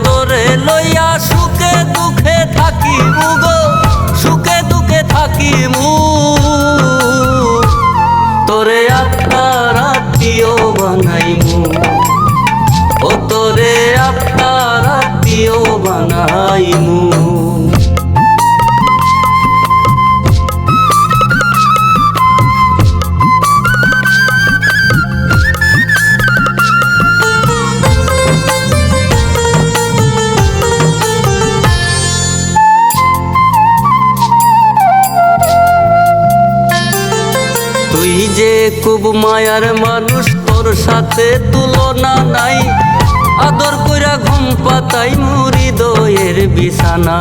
তোরে লইয়া সুখে দুঃখে থাকি গো, সুখে দুঃখে থাকি মু। তোরে আপনার আত্মীয় বানাইমু ও তোরে আপনার আত্মীয় বানাইমু তুই যে খুব মায়ার মানুষ, তোর সাথে তুলনা নাই। আদর কইরা ঘুম পাতাই মুড়ি দয়ের বিছানা।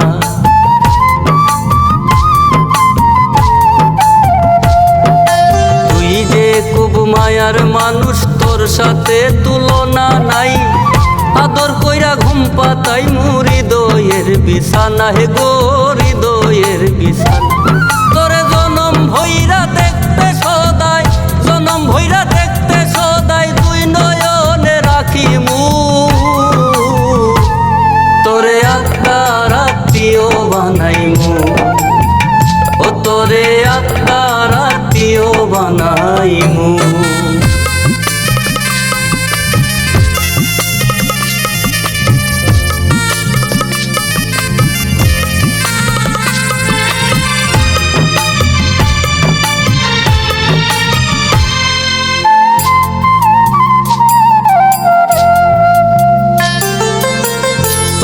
তুই যে খুব মায়ার মানুষ, তোর সাথে তুলনা নাই। আদর কইরা ঘুম পাতাই মুড়ি দয়ের বিছানা। হে গরি দয়ের বিছানা।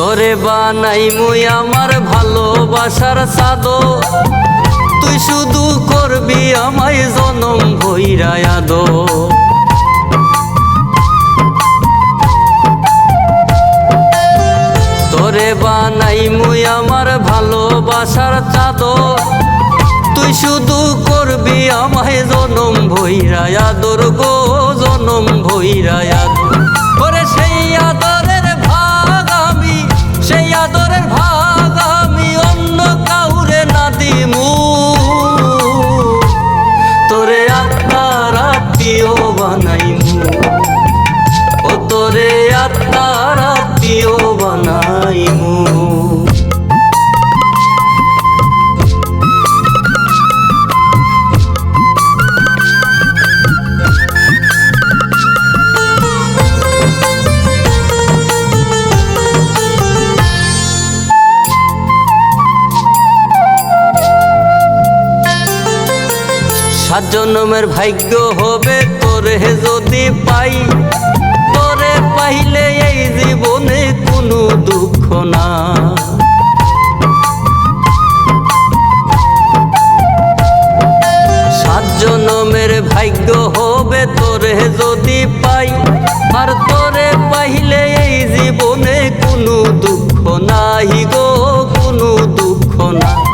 তোরে বানাই মুই আমার ভালোবাসার সাদো তুই শুধু করবি আমায় জনম ভৈরায়াদ তোরে বানাই মুই আমার ভালোবাসার চাঁদ তুই শুধু করবি আমায় জনম ভৈরায়াদর গো, জনম ভৈরায়াদ সাত জন্মের ভাগ্য হবে তোরে যদি পাই। তোরে পাইলে এই জীবনে কোনো দুঃখ না। সাত জন্মের ভাগ্য হবে তোরে যদি পাই। আর তোরে পাইলে এই জীবনে কোনো দুঃখ নাই গো, কোনো দুঃখ না।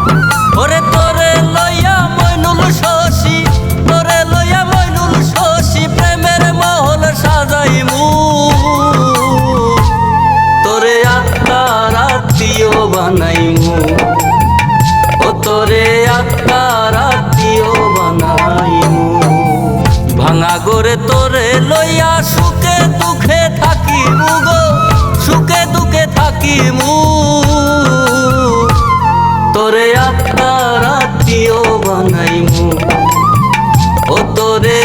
লইয়া সুখে দুঃখে থাকি মুগো সুখে দুঃখে থাকি মু তোরে আত্মার আত্মীয় বানাইমু, ও তোরে